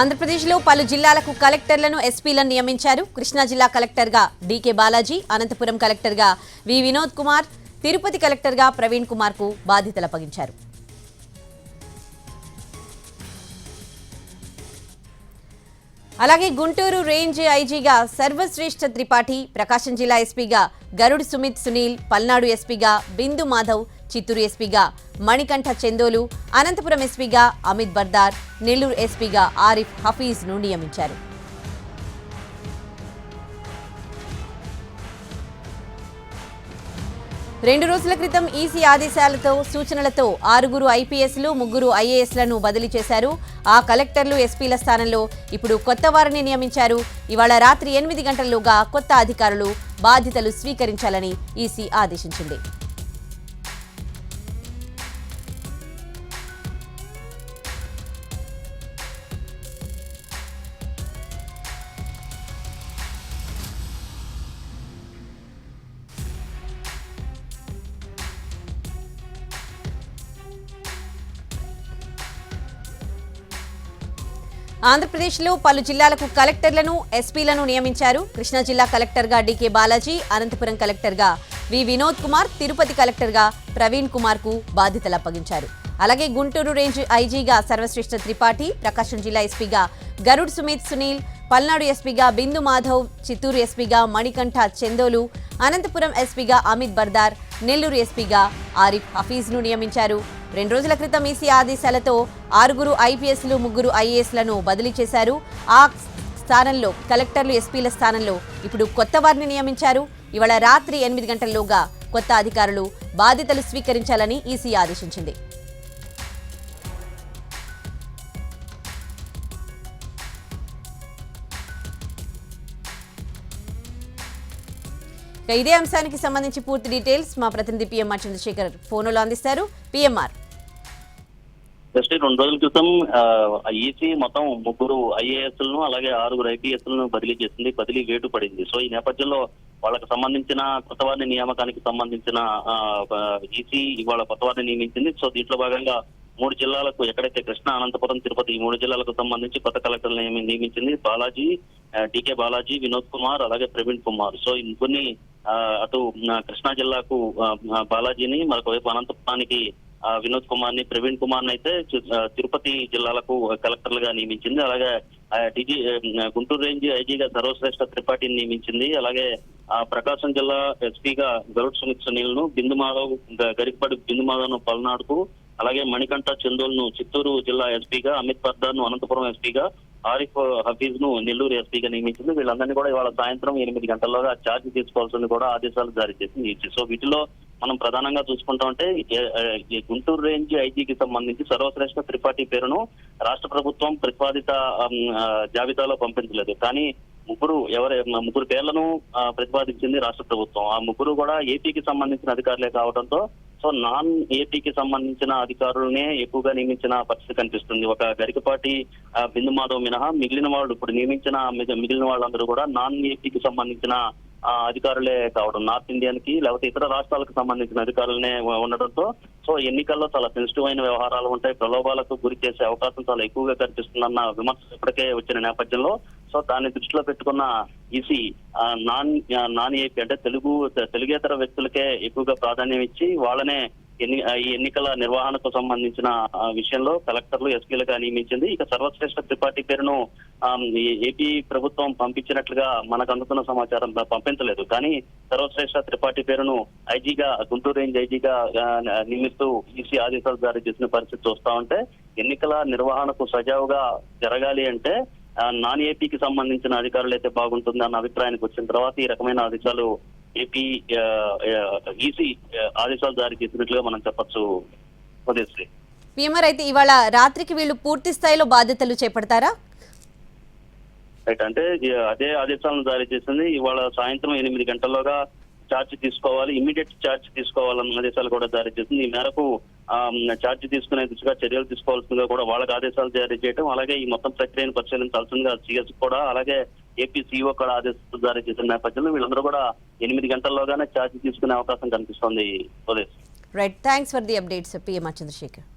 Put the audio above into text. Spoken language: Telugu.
ఆంధ్రప్రదేశ్లో పలు జిల్లాలకు కలెక్టర్లను ఎస్పీలను నియమించారు. కృష్ణా జిల్లా కలెక్టర్గా డీకే బాలాజీ అనంతపురం కలెక్టర్గా వి వినోద్ కుమార్ తిరుపతి కలెక్టర్గా ప్రవీణ్ కుమార్కు బాధ్యతలు అప్పగించారు. అలాగే గుంటూరు రేంజ్ ఐజీగా సర్వశ్రేష్ఠ త్రిపాఠి ప్రకాశం జిల్లా ఎస్పీగా గరుడ్ సుమిత్ సునీల్ పల్నాడు ఎస్పీగా బిందు మాధవ్ చిత్తూరు ఎస్పీగా మణికంఠ చందోలు అనంతపురం ఎస్పీగా అమిత్ బర్దార్ నెల్లూరు ఎస్పీగా ఆరిఫ్ హఫీజ్ను నియమించారు. రెండు రోజుల క్రితం ఈసీ ఆదేశాలతో సూచనలతో ఆరుగురు ఐపీఎస్లు ముగ్గురు ఐఏఎస్లను బదిలీ చేశారు. ఆ కలెక్టర్లు ఎస్పీల స్థానంలో ఇప్పుడు కొత్త వారిని నియమించారు. ఇవాళ రాత్రి ఎనిమిది గంటల్లోగా కొత్త అధికారులు బాధ్యతలు స్వీకరించాలని ఈసీ ఆదేశించింది. ఆంధ్రప్రదేశ్లో పలు జిల్లాలకు కలెక్టర్లను ఎస్పీలను నియమించారు. కృష్ణా జిల్లా కలెక్టర్గా డీకే బాలాజీ అనంతపురం కలెక్టర్గా వి వినోద్ కుమార్ తిరుపతి కలెక్టర్గా ప్రవీణ్ కుమార్కు బాధ్యతలు అప్పగించారు. అలాగే గుంటూరు రేంజ్ ఐజీగా సర్వశ్రేష్ఠ త్రిపాఠి ప్రకాశం జిల్లా ఎస్పీగా గరుడ్ సుమిత్ సునీల్ పల్నాడు ఎస్పీగా బిందు మాధవ్ చిత్తూరు ఎస్పీగా మణికంఠ చందోలు అనంతపురం ఎస్పీగా అమిత్ బర్దార్ నెల్లూరు ఎస్పీగా ఆరిఫ్ హఫీజ్ను నియమించారు. రెండు రోజుల క్రితం ఈసీ ఆదేశాలతో ఆరుగురు ఐపీఎస్లు ముగ్గురు ఐఏఎస్లను బదిలీ చేశారు. ఆ స్థానంలో కలెక్టర్లు ఎస్పీల స్థానంలో ఇప్పుడు కొత్త వారిని నియమించారు. ఇవాళ రాత్రి ఎనిమిది గంటల్లోగా కొత్త అధికారులు బాధ్యతలు స్వీకరించాలని ఈసీ ఆదేశించింది. ఇదే అంశానికి సంబంధించి పూర్తి డీటెయిల్స్ మా ప్రతినిధి పిఎంఆర్ చంద్రశేఖర్ ఫోన్లో అందిస్తారు. పిఎంఆర్. జస్ట్ రెండు రోజుల క్రితం ఈసీ మొత్తం ముగ్గురు ఐఏఎస్లను అలాగే ఆరుగురు ఐపీఎస్లను బదిలీ చేసింది. బదిలీ వేటు పడింది. సో ఈ నేపథ్యంలో వాళ్ళకి సంబంధించిన కొత్త వారిని నియామకానికి సంబంధించిన ఈసీ ఇవాళ కొత్త వారిని నియమించింది. సో దీంట్లో భాగంగా మూడు జిల్లాలకు ఎక్కడైతే కృష్ణ అనంతపురం తిరుపతి ఈ మూడు జిల్లాలకు సంబంధించి కొత్త కలెక్టర్లు నియమించింది. బాలాజీ డికే బాలాజీ వినోద్ కుమార్ అలాగే ప్రవీణ్ కుమార్. సో ఇంకొన్ని అటు కృష్ణా జిల్లాకు బాలాజీని మరొక వైపు అనంతపురానికి వినోద్ కుమార్ని ప్రవీణ్ కుమార్ని అయితే తిరుపతి జిల్లాలకు కలెక్టర్లుగా నియమించింది. అలాగే ఆ, డిజి గుంటూరు రేంజ్ ఐజీగా సర్వశ్రేష్ఠ త్రిపాఠిని నియమించింది. అలాగే ఆ, ప్రకాశం జిల్లా ఎస్పీగా గరుడ్ సుమిత్ సునీల్ను బిందు మాధవ్ గరికపాటి బిందు మాధవ్ను పల్నాడుకు అలాగే మణికంఠ చందోల్ను చిత్తూరు జిల్లా ఎస్పీగా అమిత్ పర్దార్ను అనంతపురం ఎస్పీగా ఆరిఫ్ హఫీజ్ను నెల్లూరు ఎస్పీగా నియమించింది. వీళ్ళందరినీ కూడా ఇవాళ సాయంత్రం ఎనిమిది గంటల్లోగా ఛార్జ్ తీసుకోవాల్సింది కూడా ఆదేశాలు జారీ చేసింది సో వీటిలో మనం ప్రధానంగా చూసుకుంటా ఉంటే గుంటూరు రేంజ్ ఐజీకి సంబంధించి సర్వశ్రేష్ఠ త్రిపాఠి పేరును రాష్ట్ర ప్రభుత్వం ప్రతిపాదిత జాబితాలో పంపించలేదు. కానీ ముగ్గురు ఎవరు ముగ్గురు పేర్లను ప్రతిపాదించింది రాష్ట్ర ప్రభుత్వం. ఆ ముగ్గురు కూడా ఏపీకి సంబంధించిన అధికారులే కావడంతో సో నాన్ ఏపీకి సంబంధించిన అధికారులనే ఎక్కువగా నియమించిన పరిస్థితి కనిపిస్తుంది. ఒక గరికపాటి బిందు మాధవ్ మినహా మిగిలిన వాళ్ళు ఇప్పుడు నియమించిన మిగిలిన వాళ్ళందరూ కూడా నాన్ ఏపీకి సంబంధించిన ఆ, అధికారులే కావడం. నార్త్ ఇండియన్కి లేకపోతే ఇతర రాష్ట్రాలకు సంబంధించిన అధికారులనే ఉండడంతో సో ఎన్నికల్లో చాలా సెన్సిటివ్ అయిన వ్యవహారాలు ఉంటాయి. ప్రలోభాలకు గురి చేసే అవకాశం చాలా ఎక్కువగా కనిపిస్తుందన్న విమర్శ ఇప్పటికే వచ్చిన నేపథ్యంలో సో దాన్ని దృష్టిలో పెట్టుకున్న ఈసీ నాన్ నాన్ ఏపీ అంటే తెలుగు తెలుగేతర వ్యక్తులకే ఎక్కువగా ప్రాధాన్యం ఇచ్చి వాళ్ళనే ఎన్ని ఈ ఎన్నికల నిర్వహణకు సంబంధించిన విషయంలో కలెక్టర్లు ఎస్పీలుగా నియమించింది. ఇక సర్వశ్రేష్ఠ త్రిపాఠి పేరును ఏపీ ప్రభుత్వం పంపించినట్లుగా మనకు అందుతున్న సమాచారం పంపించలేదు. కానీ సర్వశ్రేష్ఠ త్రిపాఠి పేరును ఐజీగా గుంటూరు రేంజ్ ఐజీగా నియమిస్తూ ఈసీ ఆదేశాలు జారీ చేసిన పరిస్థితి చూస్తా ఉంటే ఎన్నికల నిర్వహణకు సజావుగా జరగాలి అంటే నాన్ ఏపీకి సంబంధించిన అధికారులు అయితే బాగుంటుంది అన్న అభిప్రాయానికి వచ్చిన తర్వాత ఈ రకమైన ఆదేశాలు ఏపీ ఈసీ ఆదేశాలు జారీ చేసినట్లుగా మనం చెప్పొచ్చు. ఉదయశ్రీ. పిఎంఆర్ అయితే ఇవాళ రాత్రికి వీళ్ళు పూర్తి స్థాయిలో బాధ్యతలు చేపడతారా? రైట్ అంటే అదే ఆదేశాలను జారీ చేసింది. ఇవాళ సాయంత్రం ఎనిమిది గంటల్లోగా ఛార్జ్ తీసుకోవాలి ఇమీడియట్ ఛార్జ్ తీసుకోవాలన్న ఆదేశాలు కూడా జారీ చేసింది. ఈ మేరకు ఛార్జ్ తీసుకునే దిశగా చర్యలు తీసుకోవాల్సిందిగా కూడా వాళ్ళకి ఆదేశాలు జారీ చేయడం అలాగే ఈ మొత్తం ప్రక్రియను పరిశీలించాల్సిందిగా సిఎస్ కూడా అలాగే ఏపీ సీఓ కూడా ఆదేశాలు జారీ చేసిన నేపథ్యంలో వీళ్ళందరూ కూడా ఎనిమిది గంటల్లోగానే ఛార్జ్ తీసుకునే అవకాశం కనిపిస్తోంది right thanks for the updates PM Chandrasekhar